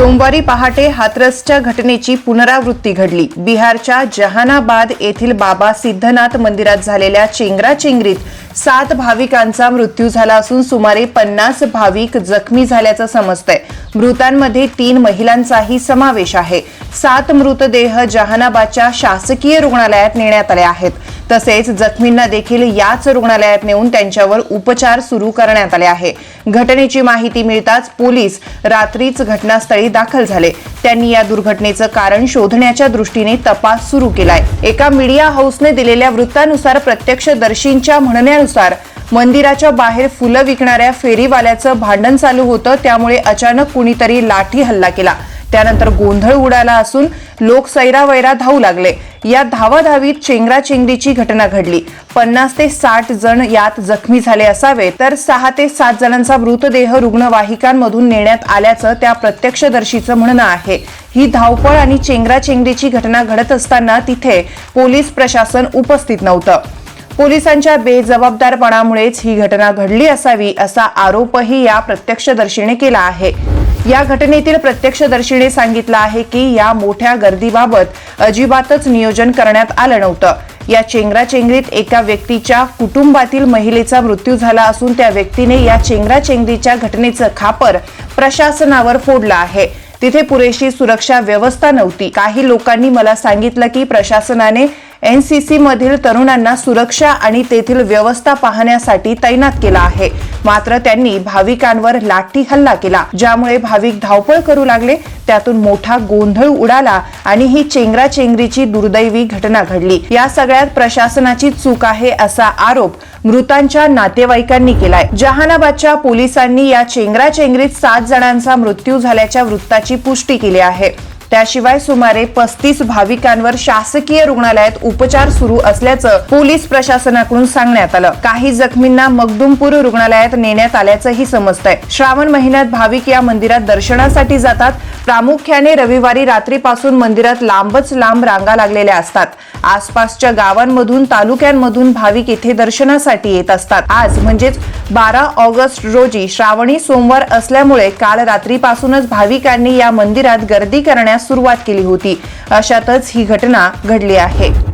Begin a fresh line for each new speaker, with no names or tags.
सोमवारी पहाटे हाथरसच्या घटनेची पुनरावृत्ती घडली. बिहारच्या जहानाबाद येथील बाबा सिद्धनाथ मंदिरात झालेल्या चेंगराचेंगरीत सात भाविकांचा मृत्यू झाला असून सुमारे पन्नास भाविक जखमी झाल्याचं समजतंय. मृतांमध्ये तीन महिलांचाही समावेश आहे. सात मृतदेह जहानाबादच्या शासकीय रुग्णालयात नेण्यात आले आहेत. तसेच जखमींना देखील याच रुग्णालयात नेऊन त्यांच्यावर उपचार सुरू करण्यात आले आहे. घटनेची माहिती मिळताच पोलीस रात्रीच घटनास्थळी दाखल झाले. त्यांनी या दुर्घटनेचं कारण शोधण्याच्या दृष्टीने तपास सुरू केलाय. एका मीडिया हाऊसने दिलेल्या वृत्तानुसार प्रत्यक्षदर्शींच्या म्हणण्यानुसार मंदिराच्या बाहेर फुलं विकणाऱ्या फेरीवाल्याचं भांडण चालू होतं त्यामुळे अचानक कुणीतरी लाठी हल्ला केला. त्यानंतर गोंधळ उडाला असून लोक सैरावैरा धावू लागले. या धावाधावीत चेंगराचेंगरीची घटना घडली. पन्नास ते साठ जण यात जखमी झाले असावे तर सहा ते सात जणांचा मृतदेह रुग्णवाहिकांमधून नेण्यात आल्याचं त्या प्रत्यक्षदर्शीचं म्हणणं आहे. ही धावपळ आणि चेंगराचेंगरीची घटना घडत असताना तिथे पोलीस प्रशासन उपस्थित नव्हतं. पोलिसांच्या बेजबाबदारपणामुळेच ही घटना घडली असावी असा आरोपही या प्रत्यक्षदर्शीने केला आहे. या घटनेतील प्रत्यक्षदर्शीने सांगितलं आहे की या मोठ्या गर्दीबाबत अजिबातच नियोजन करण्यात आलं नव्हतं. या चेंगराचेंगरीत एका व्यक्तीच्या कुटुंबातील महिलेचा मृत्यू झाला असून त्या व्यक्तीने या चेंगराचेंगरीच्या घटनेचं खापर प्रशासनावर फोडलं आहे. तिथे पुरेशी सुरक्षा व्यवस्था नव्हती. काही लोकांनी मला सांगितलं की प्रशासनाने एन सी मधील तरुणांना सुरक्षा आणि तेथील व्यवस्था पाहण्यासाठी तैनात केला आहे. मात्र त्यांनी भाविकांवर लाठी हल्ला केला ज्यामुळे भाविक धावपळ करू लागले. त्यातून मोठा गोंधळ उडाला आणि ही चेंगराचेंगरीची दुर्दैवी घटना घडली. या सगळ्यात प्रशासनाची चूक आहे असा आरोप मृतांच्या नातेवाईकांनी केलाय. जहानाबादच्या पोलिसांनी या चेंगराचेंगरीत सात जणांचा मृत्यू झाल्याच्या वृत्ताची पुष्टी केली आहे. त्याशिवाय सुमारे पस्तीस भाविकांवर शासकीय रुग्णालयात उपचार सुरू असल्याचं पोलीस प्रशासनाकडून सांगण्यात आलं. काही जखमींना मगदुमपूर रुग्णालयात नेण्यात आल्याचंही समजतंय. श्रावण महिन्यात भाविक या मंदिरात दर्शनासाठी जातात. प्रामुख्याने रविवारी रात्रीपासून मंदिरात लांबच लांब रांगा लागलेल्या असतात. आसपासच्या गावांमधून तालुक्यांमधून भाविक इथे दर्शनासाठी येत असतात. आज म्हणजेच बारा ऑगस्ट रोजी श्रावणी सोमवार असल्यामुळे काल रात्रीपासूनच भाविकांनी या मंदिरात गर्दी करण्यास सुरुवात केली होती. अशातच ही घटना घडली आहे.